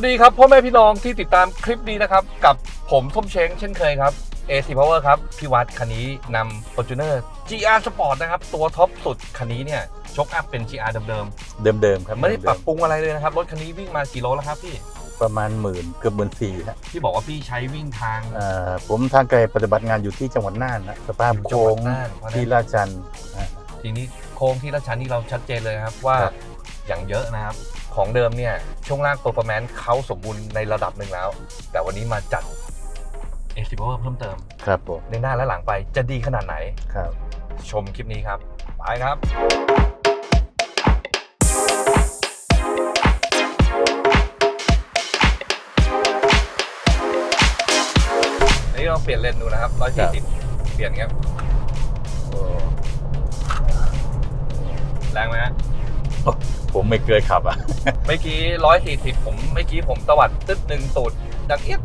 วัสดีครับพ่อแม่พี่น้องที่ติดตามคลิปนี้นะครับ กับผมส้มเช้งเช่นเคยครับ AC Power ครับ พี่วัดคันนี้นำ Fortuner GR Sport นะครับ ตัวท็อปสุดคันนี้เนี่ยชกอัพเป็น GR เดิมเดิมๆครับๆไม่ได้ปรับปรุงอะไรเลยนะครับ รถคันนี้วิ่งมากี่โลแล้วครับพี่ ประมาณหมื่นเกือบหมื่นสี่ฮะพี่บอกว่าพี่ใช้วิ่งทางอ่าผมทางไกลปฏิบัติงานอยู่ที่จังหวัดน่านนะสภาพอยู่จังโค้หวังดน่านเพราะฉะนั้นที่ลาดจันทร์นะทีนี้โค้งที่ราชชันนี่เราชัดเจนเลยนะครับว่าครับ อย่างเยอะนะครับ ของเดิมเนี่ยช่วงล่าง performance เขาสมบูรณ์ในระดับหนึ่งแล้ว แต่วันนี้มาจัด AC Power เพิ่มเติมครับผมในหน้าและหลังไปจะดีขนาดไหน ครับ ชมคลิปนี้ครับ ไปครับ อันนี้ลองเปลี่ยนเลนดูนะครับ140 เปลี่ยนครับโอ้แรงไหมฮะ ผมไม่เคยขับอะเมื่อกี้140ผมเมื่อกี้ผมตวัดตึ๊ดหนึ่งตูดดังเอียด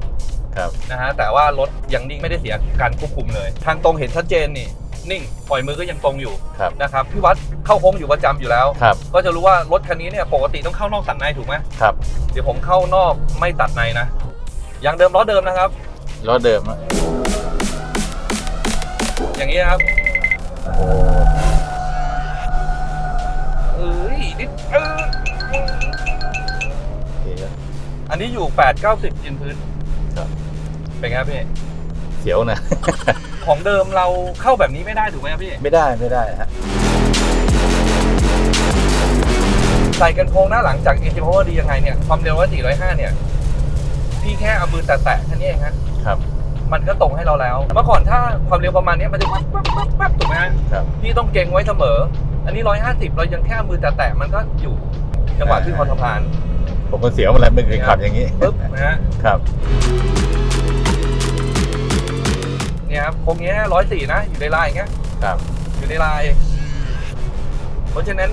ครับนะฮะแต่ว่ารถยังนิ่งไม่ได้เสียการควบคุมเลย ทางตรงเห็นชัดเจนนี่นิ่งปล่อยมือก็ยังตรงอยู่ครับนะครับพี่วัดเข้าโค้งอยู่ประจำอยู่แล้ว ครับ ก็จะรู้ว่ารถคันนี้เนี่ยปกติต้องเข้านอกตัดในถูกไหมครับ เดี๋ยวผมเข้านอกไม่ตัดในนะยางเดิมล้อเดิมนะครับล้อเดิมอะอย่างนี้นะครับโอ้ อันนี้อยู่8 90ยืนพื้นครับ เป็นไงครับพี่ เสียวนะ ของเดิมเราเข้าแบบนี้ไม่ได้ถูกไหมครับพี่ ไม่ได้ไม่ได้ฮะใส่กันโค้งหน้าหลังจาก a อ Power ดียังไงเนี่ย ความเร็วว่า405 เนี่ย พี่แค่เอามือแตะๆแค่นี้เองฮะ ครับ มันก็ตรงให้เราแล้ว เมื่อก่อนถ้าความเร็วประมาณนี้มันจะวับวับวับวับถูกไหมฮะครับ พี่ต้องเก่งไว้เสมอ อันนี้ 150 เรายังแค่เอามือแตะๆมันก็อยู่จังหวะขึ้นคอสะพาน ผมก็เสียวมาแล้วไม่เคยขับอย่างนี้ปึ๊บนะฮะครับ เนี่ยครับโค้งเนี้ร้อยสี่นะอยู่ในลายอย่างเงี้ยครับ อยู่ในลาย เพราะฉะนั้น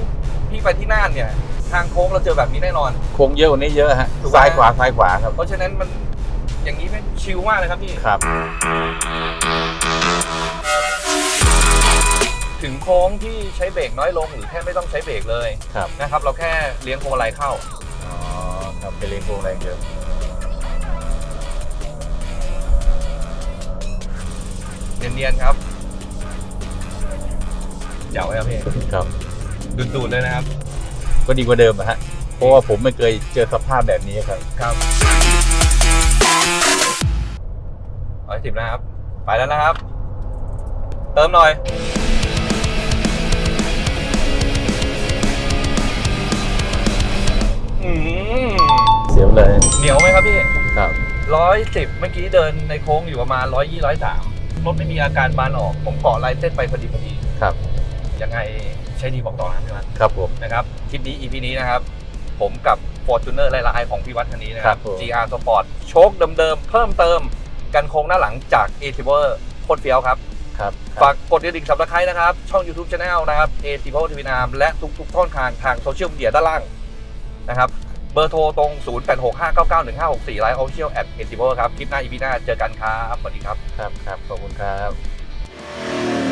พี่ไปที่น่านเนี่ย ทางโค้งเราเจอแบบนี้แน่นอน โค้งเยอะกว่านี้เยอะฮะถูกไหม ซ้ายขวาซ้ายขวาครับ เพราะฉะนั้นมันอย่างนี้เป็นชิลมากเลยครับพี่ ครับ ถึงโค้งที่ใช้เบรกน้อยลงหรือแค่ไม่ต้องใช้เบรกเลยครับ นะครับ เราแค่เลี้ยงพวงมาลัยเข้าอ๋อ ครับไปเลี้ยงโค้งแรงเยอะเนียนๆครับเจ๋วครับพี่ครับดูดๆเลยนะครับ ก็ดีกว่าเดิมอะฮะเพราะว่าผมไม่เคยเจอสภาพแบบนี้ครับครับร้อยสิบนะครับ ไปแล้วนะครับ เติมหน่อย สียวเลยเหนียวไหมครับพี่ครับร้อยสิบเมื่อกี้เดินในโค้งอยู่ประมาณร้อยยี่ร้อยสามรถไม่มีอาการบานออกผมเกาะลายเส้นไปพอดีพอดีครับยังไงใช้ดีบอกต่อนะพี่วัดครับผมนะครับคลิปนี้ EP นี้นะครับ ผมกับ Fortuner ลายๆของพี่วัดคันนี้นะคครัรับบผม GR Sport โชคเดิมๆเพิ่มเติมกันโค้งหน้าหลังจาก a t i v e r โคตรเฟี้ยวครับครับฝากกดกระดิ่งสับสไครต์นะครับ ช่อง YouTube Channel นะครับ a t i v e r TV นามและทุกๆช่องทางทางโซเชียลมีเดียด้านล่างนะครับ เบอร์โทรตรง 0865991564ไลน์ Official at a t i v e r ครับ คลิปหน้า EP หน้าเจอกันครับ สวัสดีครับ ครับครับขอบคุณครับ